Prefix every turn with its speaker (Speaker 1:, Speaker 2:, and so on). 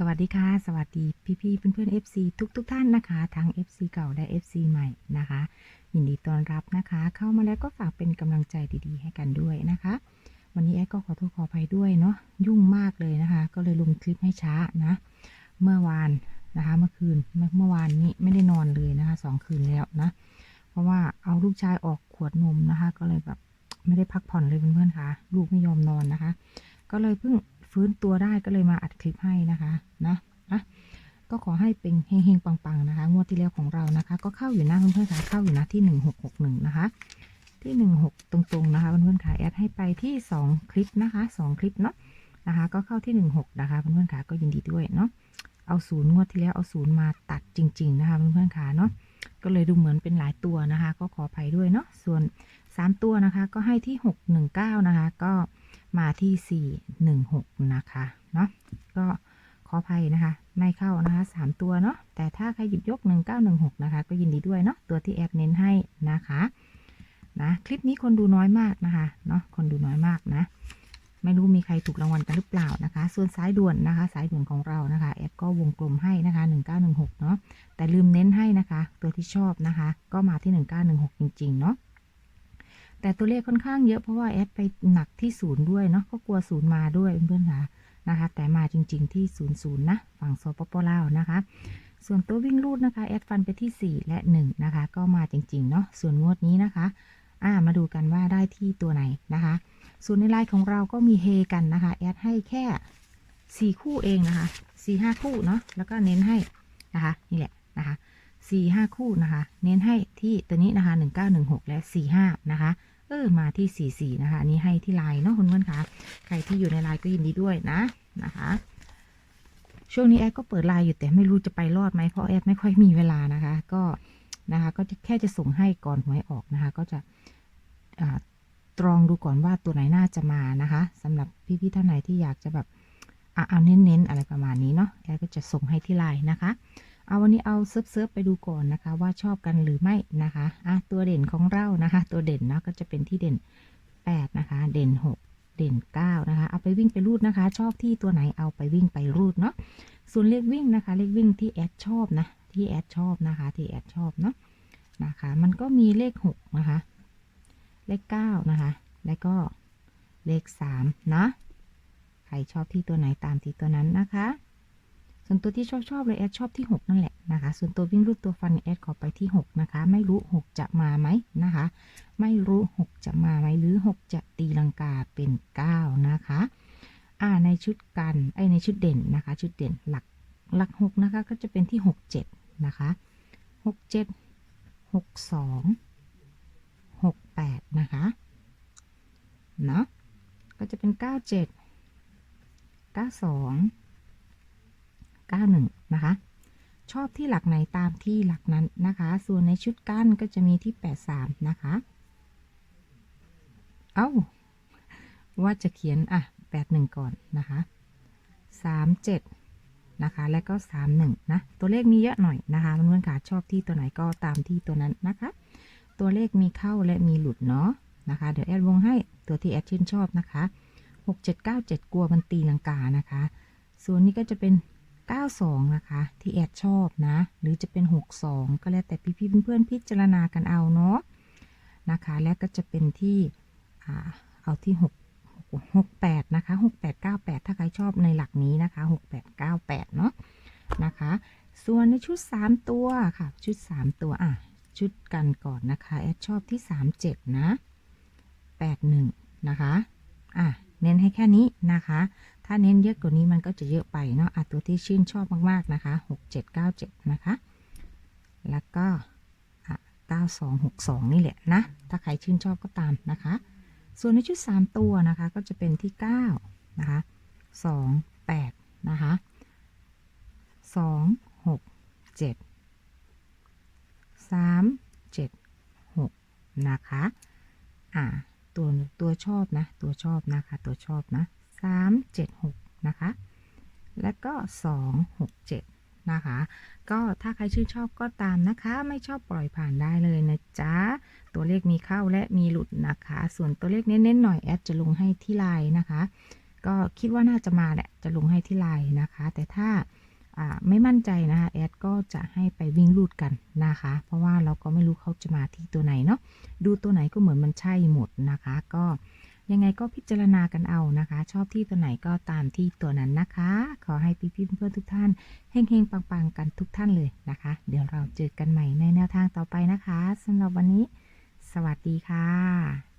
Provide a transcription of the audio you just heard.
Speaker 1: สวัสดีค่ะ สวัสดีพี่ๆเพื่อนๆ FC ทุกทุกๆท่านนะคะ ทั้ง FC เก่าและ FC ใหม่นะคะ ยินดีต้อนรับนะคะ เข้ามาแล้วก็ฝากเป็นกำลังใจดีๆ ให้กันด้วยนะคะ วันนี้แอดก็ขอโทษขออภัยด้วยเนาะยุ่งมากเลยนะคะ ก็เลยลงคลิปให้ช้านะ เมื่อวานนะคะ เมื่อคืนเมื่อเมื่อวานนี้ไม่ได้นอนเลยนะคะสองคืนแล้วนะ เพราะว่าเอาลูกชายออกขวดนมนะคะ ก็เลยแบบไม่ได้พักผ่อนเลยเพื่อนๆค่ะ ลูกไม่ยอมนอนนะคะ ก็เลยเพิ่ง ฟื้นตัวได้ก็เลยมาอัดคลิปให้นะคะนะนะก็ขอให้เป็นเฮงๆปังๆนะคะ งวดที่แล้วของเรานะคะ ก็เข้าอยู่นะเพื่อนๆค่ะเข้าอยู่นะที่หนึ่งหกหกหนึ่งนะคะ ที่หนึ่งหกตรงๆนะคะเพื่อนๆค่ะแอดให้ไปที่สองคลิปนะคะสองคลิปเนาะนะคะ ก็เข้าที่หนึ่งหกนะคะเพื่อนๆค่ะก็ยินดีด้วยเนาะเอาศูนย์งวดที่แล้วเอาศูนย์มาตัดจริง ๆ นะคะเพื่อนๆค่ะเนาะก็เลยดูเหมือนเป็นหลายตัวนะคะ ก็ขออภัยด้วยเนาะส่วนสามตัวนะคะ ก็ให้ที่หกหนึ่งเก้านะคะ ก็ มาที่สี่หนึ่งหกนะคะเนาะก็ขออภัยนะคะ ไม่เข้านะคะสามตัวเนาะแต่ถ้าใครหยิบยกหนึ่งเก้าหนึ่งหกนะคะ ก็ยินดีด้วยเนาะตัวที่แอดเน้นให้นะคะนะคลิปนี้คนดูน้อยมากนะคะเนาะคนดูน้อยมากนะ ไม่รู้มีใครถูกรางวัลกันหรือเปล่านะคะ ส่วนสายด่วนนะคะ สายด่วนของเรานะคะแอดก็วงกลมให้นะคะ 1916 เนาะแต่ลืมเน้นให้นะคะ ตัวที่ชอบนะคะ ก็มาที่ 1916 จริง ๆ เนาะ แต่ตัวเลขค่อนข้างเยอะเพราะว่าแอดไปหนักที่ศูนย์ด้วยเนาะก็กลัวศูนย์มาด้วยเพื่อนๆค่ะนะคะ แต่มาจริง ๆที่ศูนย์ศูนย์นะฝั่งโซปปลาวนะคะ ส่วนตัววิ่งรูดนะคะแอดฟันไปที่ 4 และ 1 นะคะ ก็มาจริงๆเนาะส่วนงวดนี้นะคะอ่ามาดูกันว่าได้ที่ตัวไหนนะคะ ส่วนในไลน์ของเราก็มีเฮกันนะคะแอดให้แค่สี่คู่เองนะคะสี่ห้าคู่เนาะแล้วก็เน้นให้นะคะนี่แหละนะคะ สี่ห้าคู่นะคะ เน้นให้ที่ตัวนี้นะคะหนึ่งเก้าหนึ่งหกและสี่ห้านะคะเออมาที่สี่สี่นะคะนี้ให้ที่ไลน์เนาะคุณเพื่อนคะใครที่อยู่ในไลน์ก็ยินดีด้วยนะนะคะช่วงนี้แอดก็เปิดไลน์อยู่แต่ไม่รู้จะไปรอดไหมเพราะแอดไม่ค่อยมีเวลานะคะ ก็นะคะก็จะแค่จะส่งให้ก่อนหวยออกนะคะ ก็จะอ่าตรองดูก่อนว่าตัวไหนน่าจะมานะคะสำหรับพี่ๆท่านไหนที่อยากจะแบบอะเอาเน้นๆอะไรประมาณนี้เนาะแอดก็จะส่งให้ที่ไลน์นะคะ เอาวันนี้เอาเซิร์ฟเซิร์ฟไปดูก่อนนะคะ ว่าชอบกันหรือไม่นะคะอะตัวเด่นของเรานะคะ ตัวเด่นเนาะก็จะเป็นที่เด่น 8 นะคะ เด่น 6 เด่น 9 นะคะ เอาไปวิ่งไปรูดนะคะ ชอบที่ตัวไหนเอาไปวิ่งไปรูดเนาะส่วนเลขวิ่งนะคะ เลขวิ่งที่แอดชอบนะ ที่แอดชอบนะคะ ที่แอดชอบเนาะนะคะ มันก็มีเลข 6 นะคะ เลข 9 นะคะ แล้วก็เลข 3 นะ ใครชอบที่ตัวไหนตามที่ตัวนั้นนะคะ ส่วนตัวที่ชอบชอบเลยแอดชอบที่ 6 นั่นแหละนะคะ ส่วนตัววิ่งรูดตัวฟันแอดขอไปที่ 6 นะคะ ไม่รู้ 6 จะมาไหมนะคะ ไม่รู้ 6 จะมาไหมหรือ 6 จะตีลังกาเป็น 9 นะคะ อ่าในชุดกันไอในชุดเด่นนะคะ ชุดเด่นหลักหลัก 6 นะคะ ก็จะเป็นที่ 6 7 นะคะ 6 7 6 2 6 8 นะคะเนาะก็จะเป็น 97 92 91 นะคะ ชอบที่หลักไหนตามที่หลักนั้นนะคะ ส่วนในชุดกั้นก็จะมีที่ 83 นะคะ เอ้า ว่าจะเขียน อะ 81 ก่อนนะคะ 37 นะคะ และก็ 31 นะ ตัวเลขมีเยอะหน่อยนะคะเพื่อนๆค่ะชอบที่ตัวไหนก็ตามที่ตัวนั้นนะคะ ตัวเลขมีเข้าและมีหลุดเนาะนะคะ เดี๋ยวแอดวงให้ตัวที่แอดชื่นชอบนะคะ 6 7 9 7 กลัวมันตีลังกานะคะ ส่วนนี้ก็จะเป็น 92 นะคะ ที่แอดชอบนะ หรือจะเป็น 62 ก็แล้วแต่พี่ๆเพื่อนๆพิจารณากันเอาเนาะนะคะ และก็จะเป็นที่เอาที่ 6 68 นะคะ 6898 ถ้าใครชอบในหลักนี้นะคะ 6898 เนาะนะคะ ส่วนในชุด 3 ตัวค่ะ ชุด 3 ตัวอะชุดกันก่อนนะคะ แอดชอบที่ 37 นะ 81 นะคะ อะ เน้นให้แค่นี้นะคะ ถ้าเน้นเยอะกว่านี้มันก็จะเยอะไปเนาะอะตัวที่ชื่นชอบมากๆนะคะ 6797 นะคะ แล้วก็อะ9262 นี่แหละนะ ถ้าใครชื่นชอบก็ตามนะคะ ส่วนในชุด 3 ตัวนะคะก็จะเป็นที่ 9 นะคะ 2 8 นะคะ 2 6 7 3 7 6 นะคะ อ่า ตัวตัวชอบนะ ตัวชอบนะคะ ตัวชอบนะ 3 7 6 นะคะ แล้วก็ 2 6 7 นะคะ ก็ถ้าใครชื่นชอบก็ตามนะคะ ไม่ชอบปล่อยผ่านได้เลยนะจ๊ะ ตัวเลขมีเข้าและมีหลุดนะคะ ส่วนตัวเลขเน้นๆหน่อยแอดจะลงให้ที่ไลน์นะคะ ก็คิดว่าน่าจะมาแหละ จะลงให้ที่ไลน์นะคะ แต่ถ้าอ่าไม่มั่นใจนะคะแอดก็จะให้ไปวิ่งรูดกันนะคะ เพราะว่าเราก็ไม่รู้เขาจะมาที่ตัวไหนเนาะดูตัวไหนก็เหมือนมันใช่หมดนะคะ ก็ ยังไงก็พิจารณากันเอานะคะ ชอบที่ตัวไหนก็ตามที่ตัวนั้นนะคะ ขอให้พี่ๆเพื่อนทุกท่านเฮงๆปังๆกันทุกท่านเลยนะคะ เดี๋ยวเราเจอกันใหม่ในแนวทางต่อไปนะคะสำหรับวันนี้ สวัสดีค่ะ